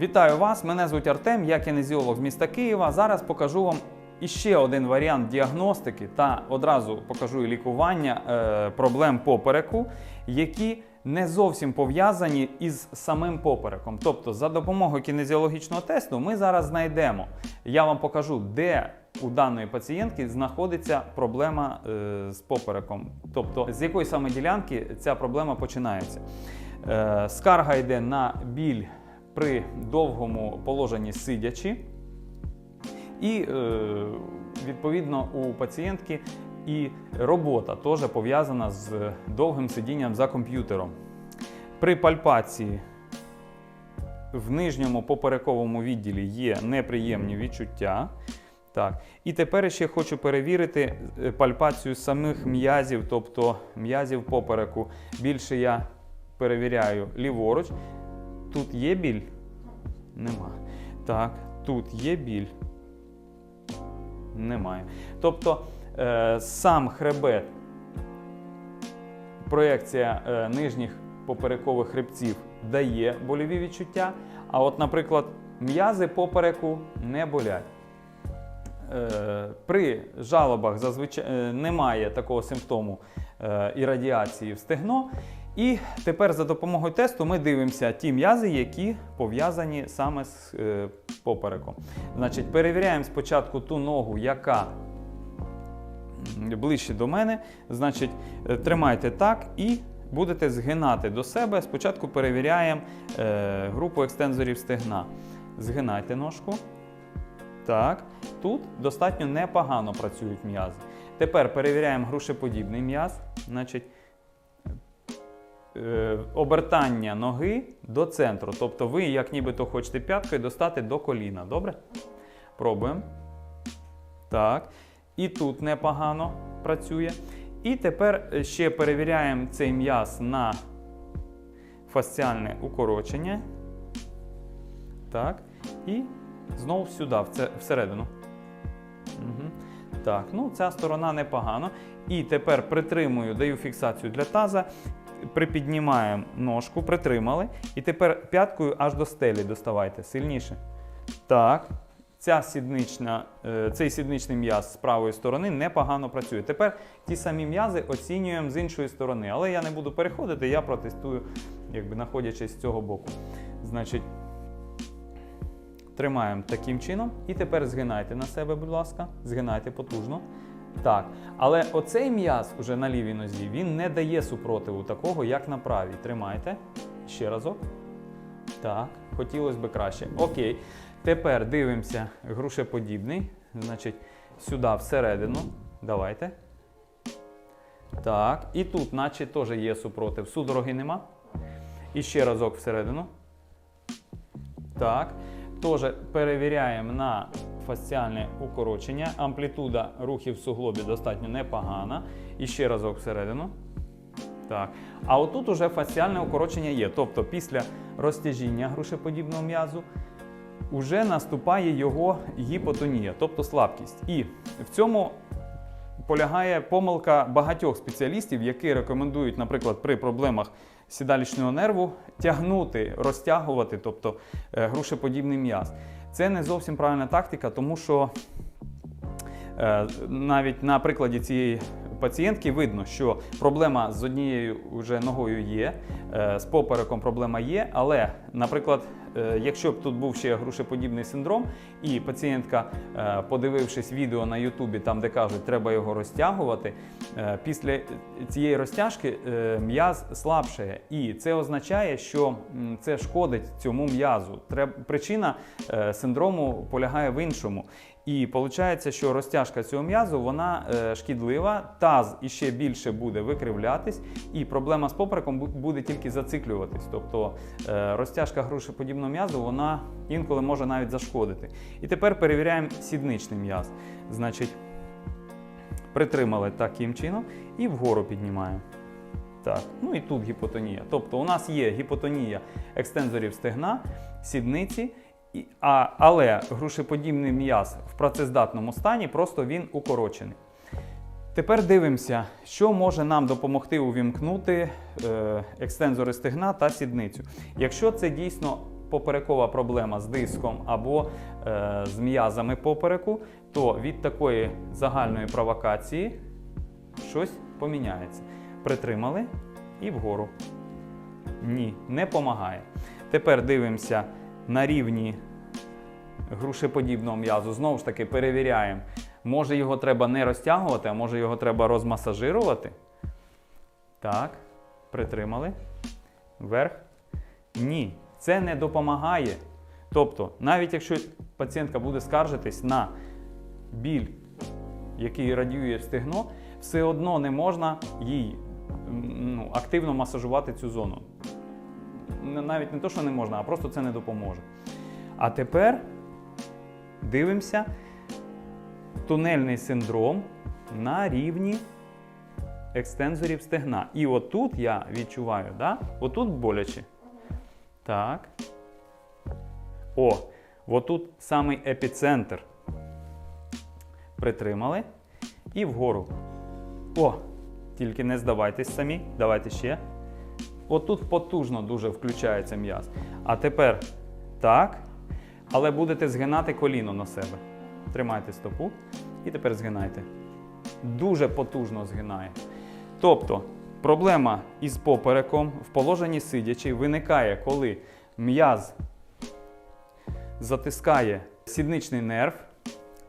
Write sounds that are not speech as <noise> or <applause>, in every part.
Вітаю вас! Мене звуть Артем, я кінезіолог з міста Києва. Зараз покажу вам іще один варіант діагностики та одразу покажу і лікування е, проблем попереку, які не зовсім пов'язані із самим попереком. Тобто, за допомогою кінезіологічного тесту ми зараз знайдемо. Я вам покажу, де у даної пацієнтки знаходиться проблема е, з попереком, тобто з якої саме ділянки ця проблема починається. Е, скарга йде на біль при довгому положенні сидячи, і е, відповідно у пацієнтки і робота теж пов'язана з довгим сидінням за комп'ютером. При пальпації в нижньому поперековому відділі є неприємні відчуття. Так. І тепер ще хочу перевірити е, пальпацію самих м'язів, тобто м'язів попереку. Більше я перевіряю ліворуч. Тут є біль? Нема. Так, тут є біль. Немає. Тобто е, сам хребет, проекція е, нижніх поперекових хребців дає больові відчуття, а от, наприклад, м'язи попереку не болять. Е, При жалобах зазвичай е, немає такого симптому е, і радіації в стегно. І тепер за допомогою тесту ми дивимося ті м'язи, які пов'язані саме з е, попереком. Значить, перевіряємо спочатку ту ногу, яка ближче до мене. Значить, е, тримайте так і будете згинати до себе. Спочатку перевіряємо е, групу екстензорів стегна. Згинайте ножку. Так, тут достатньо непогано працюють м'язи. Тепер перевіряємо грушеподібний м'яз. Значить, обертання ноги до центру. Тобто ви, як нібито хочете п'яткою достати до коліна. Добре? Пробуємо. Так. І тут непогано працює. І тепер е, ще перевіряємо цей м'яз на фасціальне укорочення. Так. І знову сюди, всередину. Угу. Так, ну ця сторона непогано. І тепер притримую, даю фіксацію для таза. Припіднімаємо ножку, притримали. І тепер п'яткою аж до стелі доставайте сильніше. Так. Ця сіднична, е, цей сідничний м'яз з правої сторони непогано працює. Тепер ті самі м'язи оцінюємо з іншої сторони. Але я не буду переходити, я протестую, якби знаходячись з цього боку. Значить, тримаємо таким чином. І тепер згинайте на себе, будь ласка. Згинайте потужно. Так. Але оцей м'яз уже на лівій нозі він не дає супротиву такого, як на правій. Тримайте. Ще разок. Так, хотілося б краще. Окей. Тепер дивимося грушеподібний. Значить, сюди всередину. Давайте. Так. І тут, наче теж є супротив. Судороги нема. І ще разок всередину. Так. Теж перевіряємо на фасціальне укорочення. Амплітуда рухів в суглобі достатньо непогана. І ще разок всередину. Так. А отут уже фасціальне укорочення є. Тобто після розтяжіння грушеподібного м'язу вже наступає його гіпотонія, тобто слабкість. І в цьому полягає помилка багатьох спеціалістів, які рекомендують, наприклад, при проблемах сідалічного нерву тягнути, розтягувати, тобто е, грушеподібний м'яз. Це не зовсім правильна тактика, тому що Е, навіть на прикладі цієї пацієнтки видно, що проблема з однією вже ногою є, е, з попереком проблема є, але, наприклад, е, якщо б тут був ще грушеподібний синдром, і пацієнтка, е, подивившись відео на Ютубі, там де кажуть, треба його розтягувати, е, після цієї розтяжки е, м'яз слабшає. І це означає, що це шкодить цьому м'язу. Причина синдрому полягає в іншому. І виходить, що розтяжка цього м'язу вона шкідлива, таз іще більше буде викривлятись, і проблема з попереком буде тільки зациклюватись. Тобто розтяжка грушеподібного м'язу вона інколи може навіть зашкодити. І тепер перевіряємо сідничний м'яз. Значить, притримали таким чином і вгору піднімаємо. Так, ну і тут гіпотонія. Тобто у нас є гіпотонія екстензорів стегна, сідниці, а, але грушеподібний м'яз в працездатному стані, просто він укорочений. Тепер дивимося, що може нам допомогти увімкнути е, екстензори стегна та сідницю. Якщо це дійсно поперекова проблема з диском або е, з м'язами попереку, то від такої загальної провокації щось поміняється. Притримали і вгору. Ні, не помагає. Тепер дивимося на рівні грушеподібного м'язу. Знову ж таки, перевіряємо. Може його треба не розтягувати, а може його треба розмасажирувати. Так, притримали. Вверх. Ні, це не допомагає. Тобто, навіть якщо пацієнтка буде скаржитись на біль, який радіює стегно, все одно не можна їй ну, активно масажувати цю зону. Навіть не то, що не можна, а просто це не допоможе. А тепер дивимося тунельний синдром на рівні екстензорів стегна. І отут я відчуваю, да? отут боляче. Так. О, отут самий епіцентр. Притримали. І вгору. О! Тільки не здавайтесь самі. Давайте ще. Отут потужно дуже включається м'яз. А тепер так. Але будете згинати коліно на себе. Тримайте стопу і тепер згинайте. Дуже потужно згинає. Тобто, проблема із попереком в положенні сидячи виникає, коли м'яз затискає сідничний нерв.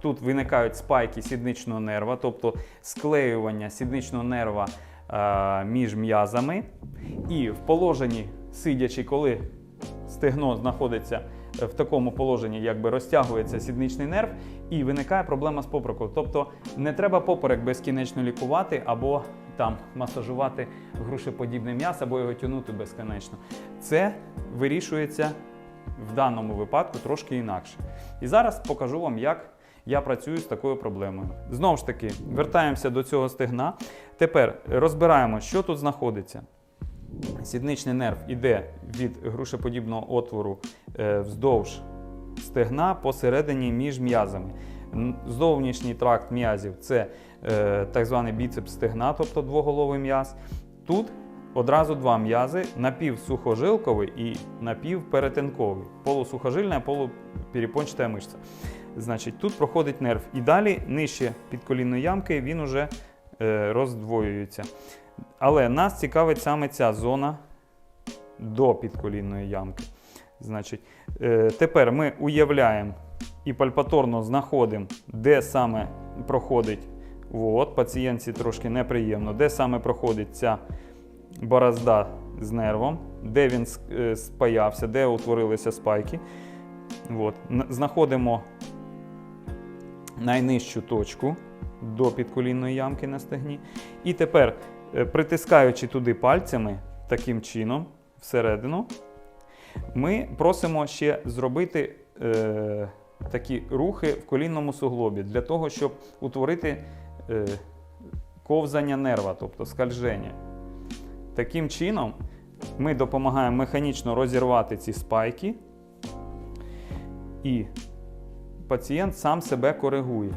Тут виникають спайки сідничного нерва, тобто склеювання сідничного нерва е, між м'язами. І в положенні сидячи, коли стегно знаходиться в такому положенні, якби розтягується сідничний нерв, і виникає проблема з попереком. Тобто не треба поперек безкінечно лікувати або там масажувати грушеподібне м'ясо, або його тягнути безконечно. Це вирішується в даному випадку трошки інакше. І зараз покажу вам, як я працюю з такою проблемою. Знову ж таки, вертаємося до цього стегна. Тепер розбираємо, що тут знаходиться. Сідничний нерв іде від грушеподібного отвору е, вздовж стегна посередині між м'язами. Зовнішній тракт м'язів це так званий біцепс стегна, тобто двоголовий м'яз. Тут одразу два м'язи: напівсухожилковий і напівперетинковий. Полусухожильна, полуперепончата мишця. Значить, тут проходить нерв. І далі нижче підколінної ямки він уже е, роздвоюється. Але нас цікавить саме ця зона до підколінної ямки. Значить, е, тепер ми уявляємо і пальпаторно знаходимо, де саме проходить. От, пацієнтці трошки неприємно, де саме проходить ця борозда з нервом, де він е, спаявся, де утворилися спайки. От. Знаходимо найнижчу точку до підколінної ямки на стегні. І тепер, е, притискаючи туди пальцями таким чином всередину, ми просимо ще зробити е, такі рухи в колінному суглобі для того, щоб утворити ковзання нерва, тобто скальження. Таким чином ми допомагаємо механічно розірвати ці спайки, і пацієнт сам себе коригує.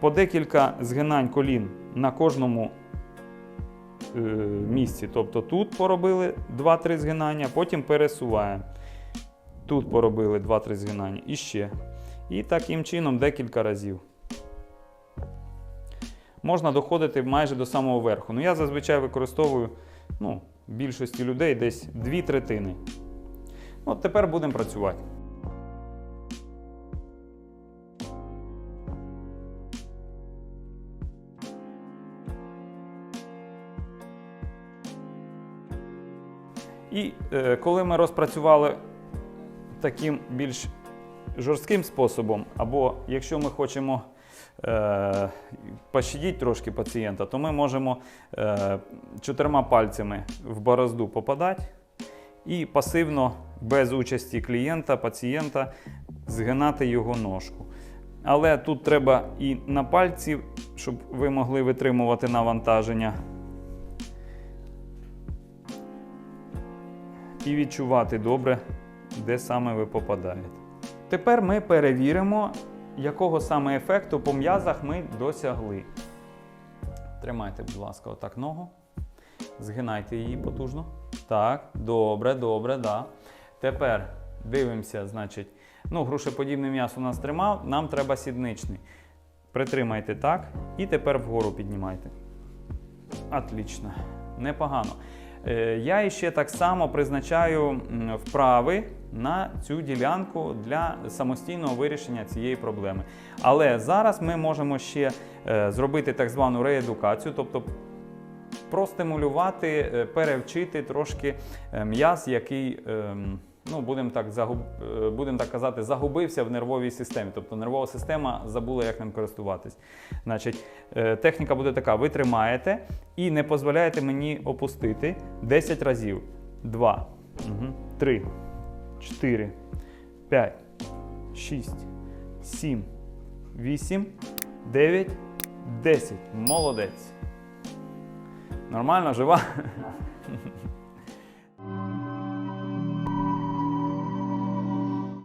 По декілька згинань колін на кожному е, місці. Тобто тут поробили 2-3 згинання, потім пересуваємо. Тут поробили 2-3 згинання і ще. І таким чином декілька разів. Можна доходити майже до самого верху. Ну, я зазвичай використовую ну, більшості людей десь 2 третини. От тепер будемо працювати. І е, коли ми розпрацювали таким більш жорстким способом, або якщо ми хочемо е, пощадити трошки пацієнта, то ми можемо е, чотирма пальцями в борозду попадати і пасивно, без участі клієнта, пацієнта, згинати його ножку. Але тут треба і на пальці, щоб ви могли витримувати навантаження. і відчувати добре, де саме ви попадаєте. Тепер ми перевіримо, якого саме ефекту по м'язах ми досягли. Тримайте, будь ласка, отак ногу. Згинайте її потужно. Так, добре, добре, да. Тепер дивимося, значить, ну, грушеподібне м'ясо у нас тримав, нам треба сідничний. Притримайте так і тепер вгору піднімайте. Отлично. Непогано. Е, Я ще так само призначаю вправи на цю ділянку для самостійного вирішення цієї проблеми. Але зараз ми можемо ще е, зробити так звану реедукацію, тобто простимулювати, е, перевчити трошки м'яз, який, ем, ну, будемо так, загуб, е, будем так казати, загубився в нервовій системі. Тобто нервова система забула, як ним користуватись. Значить, е, техніка буде така: ви тримаєте і не дозволяєте мені опустити 10 разів. 2, 3, 4, 5, 6, 7, 8, 9, 10. Молодець. Нормально, жива? <laughs>